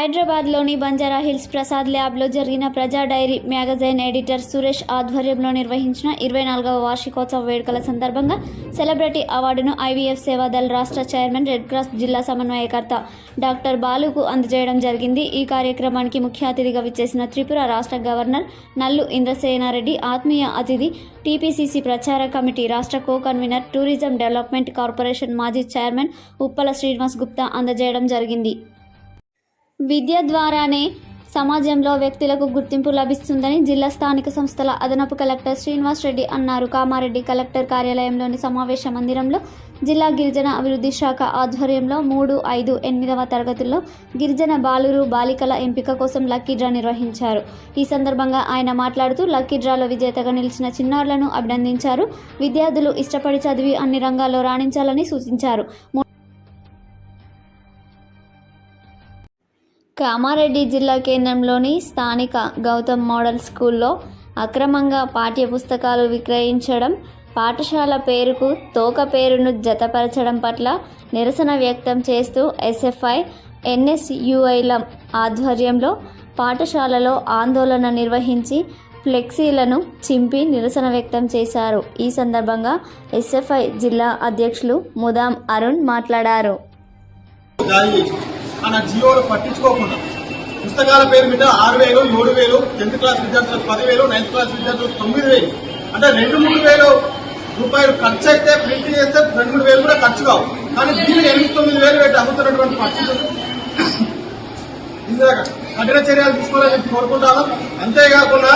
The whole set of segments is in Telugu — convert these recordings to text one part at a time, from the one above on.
హైదరాబాద్లోని బంజారా హిల్స్ ప్రసాద్ ల్యాబ్లో జరిగిన ప్రజా డైరీ మ్యాగజైన్ ఎడిటర్ సురేష్ ఆధ్వర్యంలో నిర్వహించిన ఇరవై నాలుగవ వార్షికోత్సవ వేడుకల సందర్భంగా సెలబ్రిటీ అవార్డును ఐవీఎఫ్ సేవాదల్ రాష్ట్ర చైర్మన్ రెడ్ క్రాస్ జిల్లా సమన్వయకర్త డాక్టర్ బాలుకు అందజేయడం జరిగింది. ఈ కార్యక్రమానికి ముఖ్య అతిథిగా విచ్చేసిన త్రిపుర రాష్ట్ర గవర్నర్ నల్లు ఇంద్రసేనారెడ్డి ఆత్మీయ అతిథి టీపీసీసీ ప్రచార కమిటీ రాష్ట్ర co convener tourism development corporation మాజీ చైర్మన్ ఉప్పల శ్రీనివాస్ గుప్తా అందజేయడం జరిగింది. విద్య ద్వారానే సమాజంలో వ్యక్తులకు గుర్తింపు లభిస్తుందని జిల్లా స్థానిక సంస్థల అదనపు కలెక్టర్ శ్రీనివాస్ రెడ్డి అన్నారు. కామారెడ్డి కలెక్టర్ కార్యాలయంలోని సమావేశ మందిరంలో జిల్లా గిరిజన అభివృద్ధి శాఖ ఆధ్వర్యంలో మూడు ఐదు ఎనిమిదవ తరగతుల్లో గిరిజన బాలురు బాలికల ఎంపిక కోసం లక్కీ డ్రా నిర్వహించారు. ఈ సందర్భంగా ఆయన మాట్లాడుతూ లక్కీ డ్రాలో విజేతగా నిలిచిన చిన్నారులను అభినందించారు. విద్యార్థులు ఇష్టపడి చదివి అన్ని రంగాల్లో రాణించాలని సూచించారు. కామారెడ్డి జిల్లా కేంద్రంలోని స్థానిక గౌతమ్ మోడల్ స్కూల్లో అక్రమంగా పాఠ్య పుస్తకాలు విక్రయించడం పాఠశాల పేరుకు తోక పేరును జతపరచడం పట్ల నిరసన వ్యక్తం చేస్తూ ఎస్ఎఫ్ఐ ఎన్ఎస్యుఐల ఆధ్వర్యంలో పాఠశాలలో ఆందోళన నిర్వహించి ఫ్లెక్సీలను చింపి నిరసన వ్యక్తం చేశారు. ఈ సందర్భంగా ఎస్ఎఫ్ఐ జిల్లా అధ్యక్షులు ముదాం అరుణ్ మాట్లాడారు. మన జియోలు పట్టించుకోకుండా. పుస్తకాల పేరు మీద ఆరు వేలు ఏడు వేలు టెన్త్ క్లాస్ విద్యార్థులకు పదివేలు నైన్త్ క్లాస్ విద్యార్థులకు తొమ్మిది వేలు. అంటే రెండు మూడు వేలు రూపాయలు ఖర్చు అయితే ప్రింట్ చేస్తే రెండు మూడు వేలు కూడా ఖర్చు కావు. కానీ దీన్ని ఎనిమిది తొమ్మిది వేలు పెట్టి అమ్ముతున్నటువంటి పరిస్థితి ఇందాక కఠిన చర్యలు తీసుకోవాలని కోరుకుంటాను. అంతేకాకుండా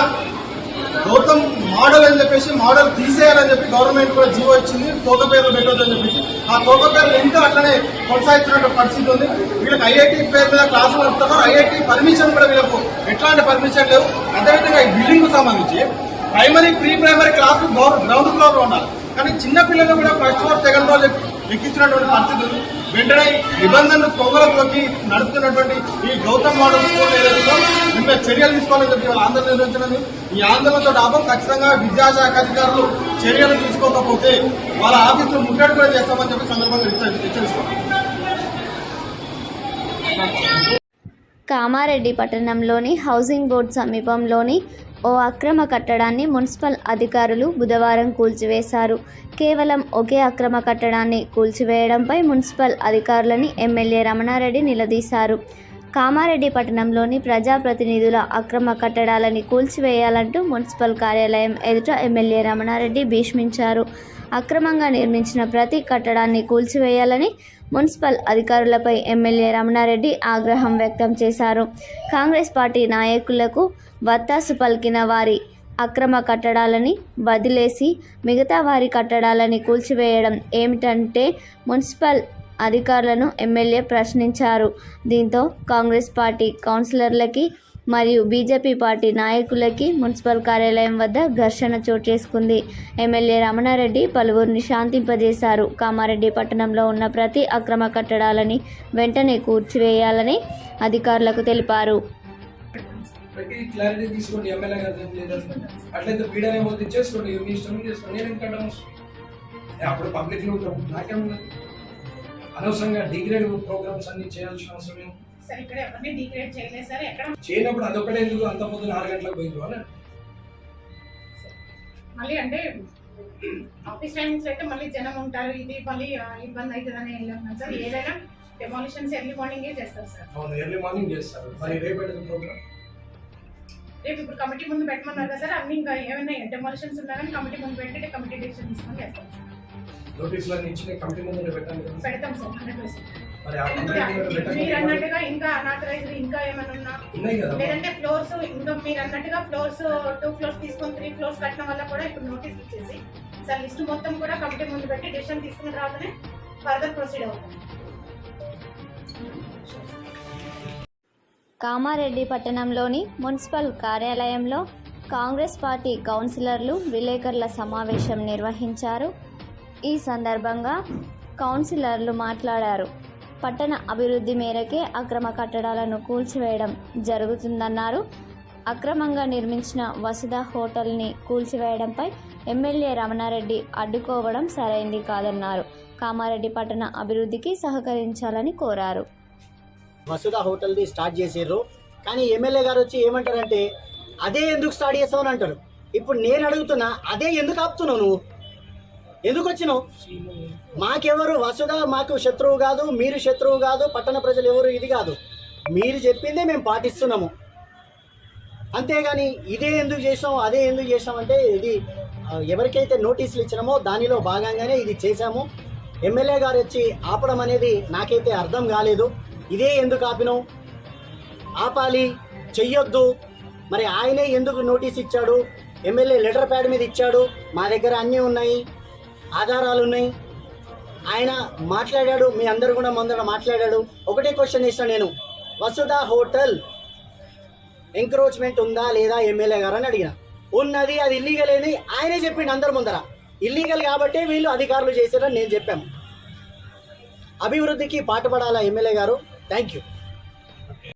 గౌతమ్ మోడల్ అని చెప్పేసి మోడల్ తీసేయాలని చెప్పి గవర్నమెంట్ కూడా జీవో ఇచ్చింది. తోక పేర్లు పెట్టొద్దని చెప్పేసి. ఆ తోక పేర్లు ఇంకా అట్లనే కొనసాగుతున్న పరిస్థితి ఉంది. వీళ్ళకి ఐఐటి పేరు మీద క్లాసులు నడుపుతున్నారు ఐఐటి పర్మిషన్ కూడా వీళ్ళకు ఎట్లాంటి పర్మిషన్ లేవు. అదేవిధంగా ఈ బిల్డింగ్కు సంబంధించి ప్రైమరీ ప్రీ ప్రైమరీ క్లాసులు గ్రౌండ్ ఫ్లోర్లో ఉండాలి. కానీ చిన్నపిల్లలు కూడా ఫస్ట్ ఫ్లోర్ సెకండ్ ఫ్లోర్ ఎక్కించినటువంటి పరిస్థితి వెంటనే నిబంధనలు పొంగలలోకి నడుపుతున్నటువంటి ఈ గౌతమ్ మోడల్ స్కూల్ ఏదైతే నిన్న చర్యలు తీసుకోవాలని చెప్పి ఆందోళన నిర్వహించినది. ఈ ఆందోళనతో లాభం ఖచ్చితంగా విద్యాశాఖ అధికారులు చర్యలు తీసుకోకపోతే వాళ్ళ ఆఫీసులు ముట్టడి కూడా చేస్తామని చెప్పి సందర్భంగా హెచ్చరిస్తున్నాం కామారెడ్డి పట్టణంలోని హౌసింగ్ బోర్డు సమీపంలోని ఓ అక్రమ కట్టడాన్ని మున్సిపల్ అధికారులు బుధవారం కూల్చివేశారు. కేవలం ఒకే అక్రమ కట్టడాన్ని కూల్చివేయడంపై మున్సిపల్ అధికారులని ఎమ్మెల్యే రమణారెడ్డి నిలదీశారు. కామారెడ్డి పట్టణంలోని ప్రజాప్రతినిధుల అక్రమ కట్టడాలని కూల్చివేయాలంటూ మున్సిపల్ కార్యాలయం ఎదుట ఎమ్మెల్యే రమణారెడ్డి భీష్మించారు. అక్రమంగా నిర్మించిన ప్రతి కట్టడాన్ని కూల్చివేయాలని మున్సిపల్ అధికారులపై ఎమ్మెల్యే రమణారెడ్డి ఆగ్రహం వ్యక్తం చేశారు. కాంగ్రెస్ పార్టీ నాయకులకు వత్తాసు పలికిన వారి అక్రమ కట్టడాలని వదిలేసి మిగతా వారి కట్టడాలని కూల్చివేయడం ఏమిటంటే మున్సిపల్ అధికారులను ఎమ్మెల్యే ప్రశ్నించారు. దీంతో కాంగ్రెస్ పార్టీ కౌన్సిలర్లకి మరియు బీజేపీ పార్టీ నాయకులకి మున్సిపల్ కార్యాలయం వద్ద ఘర్షణ చోటు చేసుకుంది. ఎమ్మెల్యే రమణారెడ్డి పలువురిని శాంతింపజేశారు. కామారెడ్డి పట్టణంలో ఉన్న ప్రతి అక్రమ కట్టడాలని వెంటనే కూర్చివేయాలని అధికారులకు తెలిపారు. ప్రతి క్లారిటీ తీసుకోండి ఎమ్మెల్యే గారు అట్లయితే పీడన ఏమో చేసుకోండి మీ ఇష్టం చేసుకోండి. నేను ఎందుకంటే అప్పుడు పబ్లిక్లో ఉంటాం నాకేమున్నది అనవసరంగా డిగ్రేడ్ ప్రోగ్రామ్స్ అన్ని చేయాల్సిన అవసరం సార్ ఇక్కడ ఎవరిని డిగ్రేడ్ చేయలేదు సార్ ఎక్కడ? చేయనప్పుడు అదొకటే ఎందుకు అంత పొద్దున ఆరు గంటలకు పోయింది అని మళ్ళీ అంటే ఆఫీస్ టైమింగ్స్ అయితే మళ్ళీ జనం ఉంటారు ఇది మళ్ళీ ఇబ్బంది అవుతుందని వెళ్ళాం సార్. ఏదైనా డెమాలిషన్స్ ఎర్లీ మార్నింగే చేస్తారు సార్. అవును ఎర్లీ మార్నింగ్ చేస్తారు. మరి రేపటి ప్రోగ్రామ్ రేపు ఇప్పుడు కమిటీ ముందు పెట్టమన్నారు కదా సార్ అన్ని ఇంకా ఏమైనా డెమాలిషన్స్ ఉన్నా కానీ కమిటీ ముందు పెట్టి కమిటీ డిసిషన్ తీసుకొని చేస్తాం సార్. నోటీసులు అన్ని ఇచ్చిన కమిటీ ముందు పెట్టాలి కదా? పెడతాం సార్ హండ్రెడ్ పర్సెంట్. మరి ఆ మీరు అన్నట్టుగా ఇంకా అనాథరైజ్ ఇంకా ఏమైనా ఉన్నా? ఉన్నాయి కదా? లేదంటే ఫ్లోర్స్ ఇంకా మీరు అన్నట్టుగా ఫ్లోర్స్ టూ ఫ్లోర్స్ తీసుకొని త్రీ ఫ్లోర్స్ కట్టడం వల్ల కూడా ఇప్పుడు నోటీస్ ఇచ్చేసి సార్ లిస్ట్ మొత్తం కూడా కమిటీ ముందు పెట్టి డిసిషన్ తీసుకున్న తర్వాతనే ఫర్దర్ ప్రొసీడ్ అవుతుంది కామారెడ్డి పట్టణంలోని మున్సిపల్ కార్యాలయంలో కాంగ్రెస్ పార్టీ కౌన్సిలర్లు విలేకరుల సమావేశం నిర్వహించారు. ఈ సందర్భంగా కౌన్సిలర్లు మాట్లాడారు. పట్టణ అభివృద్ధి మేరకే అక్రమ కట్టడాలను కూల్చివేయడం జరుగుతుందన్నారు. అక్రమంగా నిర్మించిన వసుధ హోటల్ని కూల్చివేయడంపై ఎమ్మెల్యే రమణారెడ్డి అడ్డుకోవడం సరైంది కాదన్నారు. కామారెడ్డి పట్టణ అభివృద్ధికి సహకరించాలని కోరారు. వసుధ హోటల్ని స్టార్ట్ చేసారు కానీ ఎమ్మెల్యే గారు వచ్చి ఏమంటారంటే అదే ఎందుకు స్టార్ట్ చేస్తామని అంటారు. ఇప్పుడు నేను అడుగుతున్నా అదే ఎందుకు ఆపుతున్నావు నువ్వు? ఎందుకు వచ్చినావు? మాకెవరు వసుధ మాకు శత్రువు కాదు మీరు శత్రువు కాదు పట్టణ ప్రజలు ఎవరు ఇది కాదు. మీరు చెప్పిందే మేము పాటిస్తున్నాము. అంతేగాని ఇదే ఎందుకు చేసాం అదే ఎందుకు చేసాం అంటే ఇది ఎవరికైతే నోటీసులు ఇచ్చినామో దానిలో భాగంగానే ఇది చేశాము. ఎమ్మెల్యే గారు వచ్చి ఆపడం అనేది నాకైతే అర్థం కాలేదు. ఇదే ఎందుకు ఆపినాం ఆపాలి చెయ్యొద్దు. మరి ఆయనే ఎందుకు నోటీస్ ఇచ్చాడు? ఎమ్మెల్యే లెటర్ ప్యాడ్ మీద ఇచ్చాడు? మా దగ్గర అన్నీ ఉన్నాయి. ఆధారాలు ఉన్నాయి. ఆయన మాట్లాడాడు మీ అందరు కూడా ముందర మాట్లాడాడు. ఒకటే క్వశ్చన్ ఇస్తాను నేను. వసుధ హోటల్ ఎంక్రోచ్మెంట్ ఉందా లేదా ఎమ్మెల్యే గారు అని అడిగిన. ఉన్నది అది ఇల్లీగల్ అని ఆయనే చెప్పిండు అందరి ముందర. ఇల్లీగల్ కాబట్టే వీళ్ళు అధికారులు చేశారని నేను చెప్పాము అభివృద్ధికి పాటుపడాలా ఎమ్మెల్యే గారు? Thank you